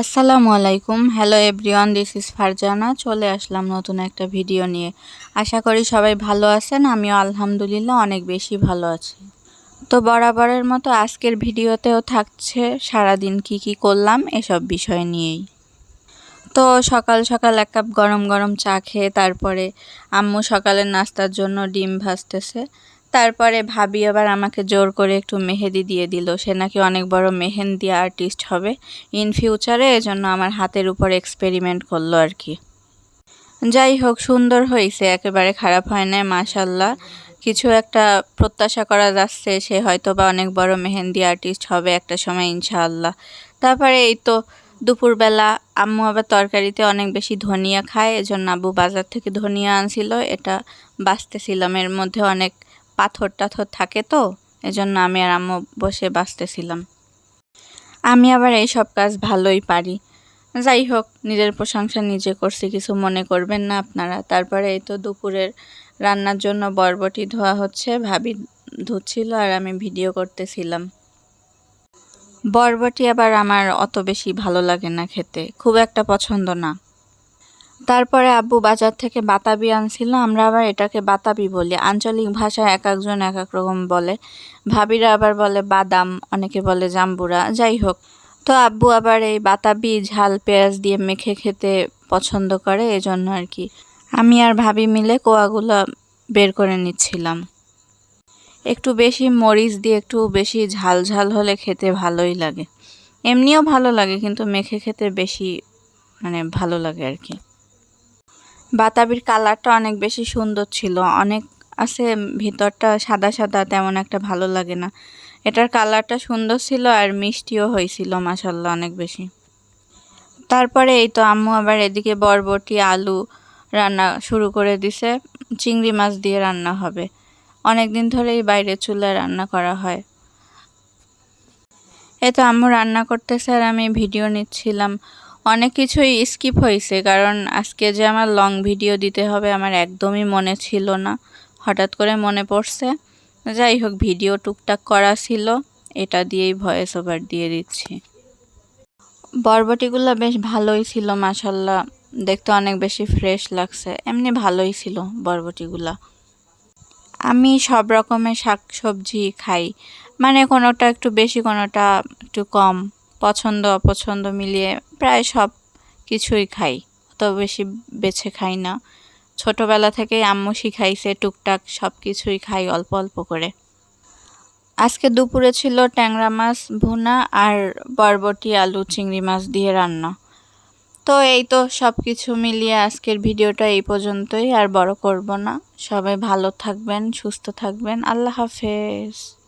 আসসালামু আলাইকুম। Hello everyone this is Farzana চলে আসলাম নতুন একটা ভিডিও নিয়ে। আশা করি সবাই ভালো আছেন, আমিও আলহামদুলিল্লাহ অনেক বেশি ভালো আছি। তো বরাবরের মতো আজকের ভিডিওতেও থাকছে সারাদিন কি কি করলাম এসব বিষয় নিয়েই। তো সকাল সকাল এক কাপ গরম গরম চা খেয়ে তারপরে আম্মু সকালের নাস্তার জন্য ডিম ভাজতেছে। তারপরে ভাবি আবার আমাকে জোর করে একটু মেহেদি দিয়ে দিল। সে নাকি অনেক বড় মেহেন্দি আর্টিস্ট হবে ইন ফিউচারে এজন্য আমার হাতের উপর এক্সপেরিমেন্ট করল আর কি। যাই হোক, সুন্দর হয়েছে, একেবারে খারাপ হয় না মাশাল্লাহ কিছু একটা প্রত্যাশা করা যাচ্ছে, সে হয়তো বা অনেক বড় মেহেন্দি আর্টিস্ট হবে একটা সময়, ইনশাআল্লাহ। তারপরে এই তো দুপুরবেলা আম্মু আবার তরকারিতে অনেক বেশি ধনিয়া খায়, এজন্য আব্বু বাজার থেকে ধনিয়া আনছিল, এটা বাঁচতেছিলাম। এর মধ্যে অনেক পাথর টাথর থাকে তো, এজন্য আমি আর আম্মু বসে বাঁচতেছিলাম। আমি আবার এই সব কাজ ভালোই পারি। যাই হোক, নিজের প্রশংসা নিজে করছি, কিছু মনে করবেন না আপনারা। তারপরে এই তো দুপুরের রান্নার জন্য বরবটি ধোয়া হচ্ছে, ভাবি ধুচ্ছিল আর আমি ভিডিও করতেছিলাম। বরবটি আবার আমার অত বেশি ভালো লাগে না খেতে, খুব একটা পছন্দ না। তারপরে আব্বু বাজার থেকে বাতাবি আনছিল, আমরা আবার এটাকে বাতাবি বলি। আঞ্চলিক ভাষায় এক একজন এক এক রকম বলে। ভাবিরা আবার বলে বাদাম, অনেকে বলে জাম্বুরা, যাই হোক। তো আব্বু আবার এই বাতাবি, ঝাল, পেঁয়াজ দিয়ে মেখে খেতে পছন্দ করে, এজন্য আর কি। আমি আর ভাবি মিলে কোয়াগুলো বের করে নিচ্ছিলাম। একটু বেশি মরিচ দিয়ে একটু বেশি ঝাল ঝাল হলে খেতে ভালোই লাগে। এমনিও ভালো লাগে, কিন্তু মেখে খেতে বেশি মানে ভালো লাগে আর কি। বাতাবির কালারটা অনেক বেশি সুন্দর ছিল। অনেক আছে, ভিতরটা সাদা সাদা, তেমন একটা ভালো লাগে না। এটার কালারটা সুন্দর ছিল আর মিষ্টিও হয়েছিল মাসাল্লাহ অনেক বেশি। তারপরে এই তো আম্মু আবার এদিকে বরবটি, আলু রান্না শুরু করে দিছে। চিংড়ি মাছ দিয়ে রান্না হবে। অনেক দিন ধরেই বাইরে চুলায় রান্না করা হয়। এই তো আম্মু রান্না করতেছে আর আমি ভিডিও নিচ্ছিলাম। অনেক কিছুই স্কিপ হয়েছে, কারণ আজকে যে আমার লং ভিডিও দিতে হবে আমার একদমই মনে ছিল না। হঠাৎ করে মনে পড়ছে, যাই হোক ভিডিও টুকটাক করা ছিল, এটা দিয়েই ভয়েস ওভার দিয়ে দিচ্ছি। বরবটিগুলো বেশ ভালোই ছিল মাসাল্লাহ দেখতে অনেক বেশি ফ্রেশ লাগছে, এমনি ভালোই ছিল বরবটিগুলা। আমি সব রকমের শাক সবজি খাই মানে কোনোটা একটু বেশি, কোনোটা একটু কম। পছন্দ, অপছন্দ মিলিয়ে প্রায় সব কিছুই খাই। অত বেশি বেছে খাই না। ছোটোবেলা থেকেই আম্মু শিখাইছে টুকটাক সব কিছুই খাই অল্প অল্প করে। আজকে দুপুরে ছিল ট্যাংরা মাছ ভুনা আর বরবটি, আলু, চিংড়ি মাছ দিয়ে রান্না। তো এই তো সব কিছু মিলিয়ে আজকের ভিডিওটা এই পর্যন্তই। আর বড় করব না। সবাই ভালো থাকবেন, সুস্থ থাকবেন। আল্লাহ হাফেজ।